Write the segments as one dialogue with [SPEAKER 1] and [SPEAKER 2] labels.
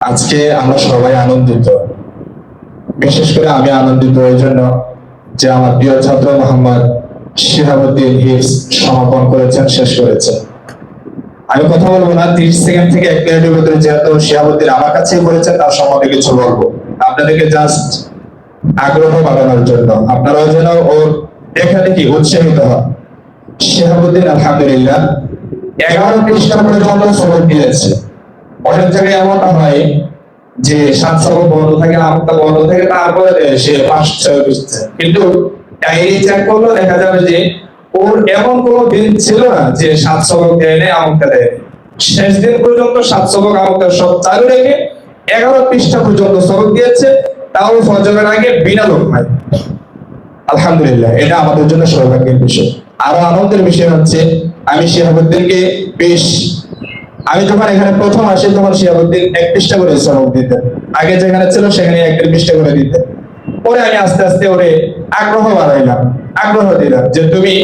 [SPEAKER 1] আজকে আমরা সবাই আনন্দিত। বিশেষ করে আমি আনন্দিত এই জন্য যে আমার প্রিয় ছাত্র মোহাম্মদ শিহাবুদ্দিন হিফস সমাপন করেছেন, শেষ করেছেন। আমি কথা বলব না, তিরিশ সেকেন্ড থেকে এক মিনিটের ভিতরে যেহেতু শিহাবুদ্দিন আমার কাছে করেছেন তার সম্বন্ধে কিছু বলব। আপনাদেরকে জাস্ট আগ্রহ বাড়ানোর জন্য। আপনারাও যেন ওর দেখা দেখি উৎসাহিত হন। শিহাবুদ্দিন আলহামদুলিল্লাহ এগারো পৃষ্ঠা পর্যন্ত সবক দিয়েছে। অনেক জায়গায় এমনটা হয় যে সাত বন্ধ থাকে আমটা বন্ধ থাকে, তারপরে সে পাঁচ ছয় পৃষ্ঠা কিন্তু ডায়েরি চেক করলে, দেখা যাবে যে ওর এমন কোনো দিন ছিল না যে সাত শেষ দিন পর্যন্ত সাত সব চালু রেখে এগারো পৃষ্ঠা পর্যন্ত সবক দিয়েছে, তাও ফজরের আগে বিনা লোক নাই আলহামদুলিল্লাহ, এটা আমাদের জন্য সৌভাগ্যের বিষয়। আরও আনন্দের বিষয় হচ্ছে, আমি শিহাবুদ্দিনকে বেশ আমি যখন এখানে প্রথম আসি, তখন শিহাবুদ্দিন এক পৃষ্ঠা করে সবক দিতেন। আগে যেখানে ছিল সেখানে এক পৃষ্ঠা করে দিতেন। পরে আমি আস্তে আস্তে ওরে আগ্রহ বাড়াইলাম, আগ্রহ দিলাম যে তুমি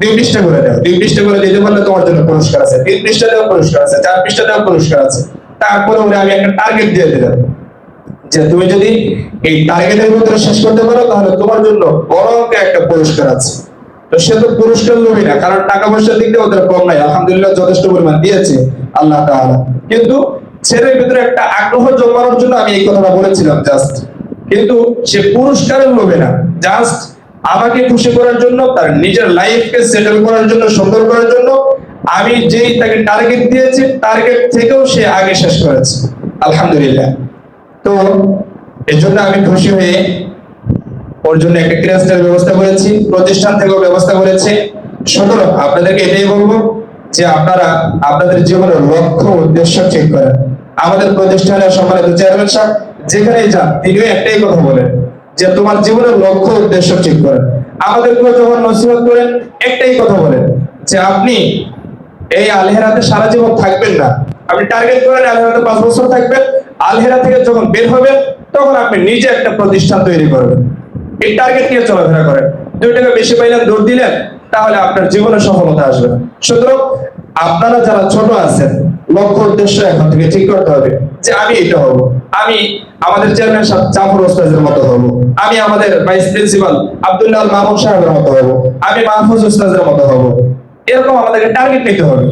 [SPEAKER 1] দুই পৃষ্ঠা করে দাও। দুই পৃষ্ঠা করে দিতে পারলে তোমার জন্য পুরস্কার আছে। তিন পৃষ্ঠা দেওয়া পুরস্কার আছে, চার পৃষ্ঠা দেওয়া পুরস্কার আছে। তারপরে ওরে আমি একটা টার্গেট দিয়ে দিলাম যে তুমি যদি এই টার্গেটের ভিতরে শেষ করতে পারো, তাহলে তোমার জন্য বড় একটা পুরস্কার আছে। তো সে তো পুরস্কার লোভী না, কারণ টাকা পয়সার দিক দিয়ে ওদের কম নাই। আলহামদুলিল্লাহ যথেষ্ট পরিমাণ দিয়েছে আল্লাহ কিন্তু ছেলের ভিতরে একটা আগ্রহ জন্মানোর জন্য আমি এই কথাটা বলেছিলাম জাস্ট কিন্তু সে পুরস্কারের লোভে না। জাস্ট আমাকে খুশি করার জন্য, তার নিজের লাইফকে সেটেল করার জন্য, সুন্দর করার জন্য আমি যেই তাকে টার্গেট দিয়েছি টার্গেট থেকেও সে আগে শেষ করেছে। আলহামদুলিল্লাহ। তো এর জন্য আমি খুশি হয়ে ওর জন্য একটা ক্লাসের ব্যবস্থা করেছি, প্রতিষ্ঠান থেকেও ব্যবস্থা করেছে। সুতরাং আপনাদেরকে এটাই বলব যে আপনারা আপনাদের জীবনের লক্ষ্য উদ্দেশ্য ঠিক করেন। আমাদের প্রতিষ্ঠানের সম্মানিত চেয়ারম্যান সাহেব, যেখানেই যান, তিনিও একটাই কথা বলেন যে তোমার জীবনের লক্ষ্য উদ্দেশ্য ঠিক করেন। আমাদেরকেও যখন নসিহত করেন, একটাই কথা বলেন যে আপনি এই আলহেরাতে সারা জীবন থাকবেন না। আপনি টার্গেট করেন আলহেরাতে পাঁচ বছর থাকবেন, আলহেরা থেকে যখন বের হবেন, তখন আপনি নিজে একটা প্রতিষ্ঠান তৈরি করবেন। এই টার্গেট নিয়ে চলাফেরা করেন। দুই টাকা বেশি পাইলেন, দৌড় দিলেন, তাহলে আপনার জীবনে সফলতা আসবে। সুতরাং আপনারা যারা ছোট আছেন, লক্ষ্য উদ্দেশ্য এখন থেকে ঠিক করতে হবে যে আমি এটা হব। আমি আমাদের চেয়ারম্যান জাফর ওস্তাদের মতো হব। আমি আমাদের ভাইস প্রিন্সিপাল আব্দুল্লাহ মাহমুদ সাহেবের মতো হব। আমি মাহফুজ ওস্তাদের মতো হব। এরকম আমাদেরকে টার্গেট নিতে হবে।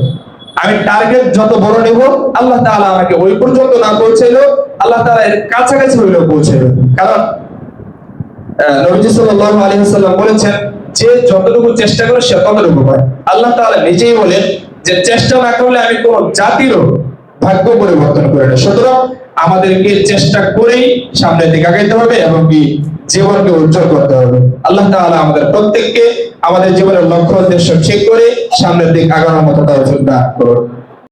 [SPEAKER 1] আমি টার্গেট যত বড় নেব, আল্লাহ তাআলা আমাকে ওই পর্যন্ত না পৌঁছাইলো আল্লাহ তাআলা এর কাছাকাছি হইলেও পৌঁছাইলো কারণ নবীজি বলেছেন, যে যতটুকু চেষ্টা করে, সে ততটুকু পায় আল্লাহ নিজেই বলেন যে, চেষ্টা না করলে আমি কোন জাতিরও ভাগ্য পরিবর্তন করে না। সুতরাং আমাদেরকে চেষ্টা করেই সামনের দিকে আগাইতে হবে এবং কি জীবনকে উজ্জ্বল করতে হবে। আল্লাহ তাআলা আমাদের প্রত্যেককে আমাদের জীবনের লক্ষ্য, উদ্দেশ্য ঠিক করে সামনের দিকে আগানোর মতো তৌফিক দান করুন।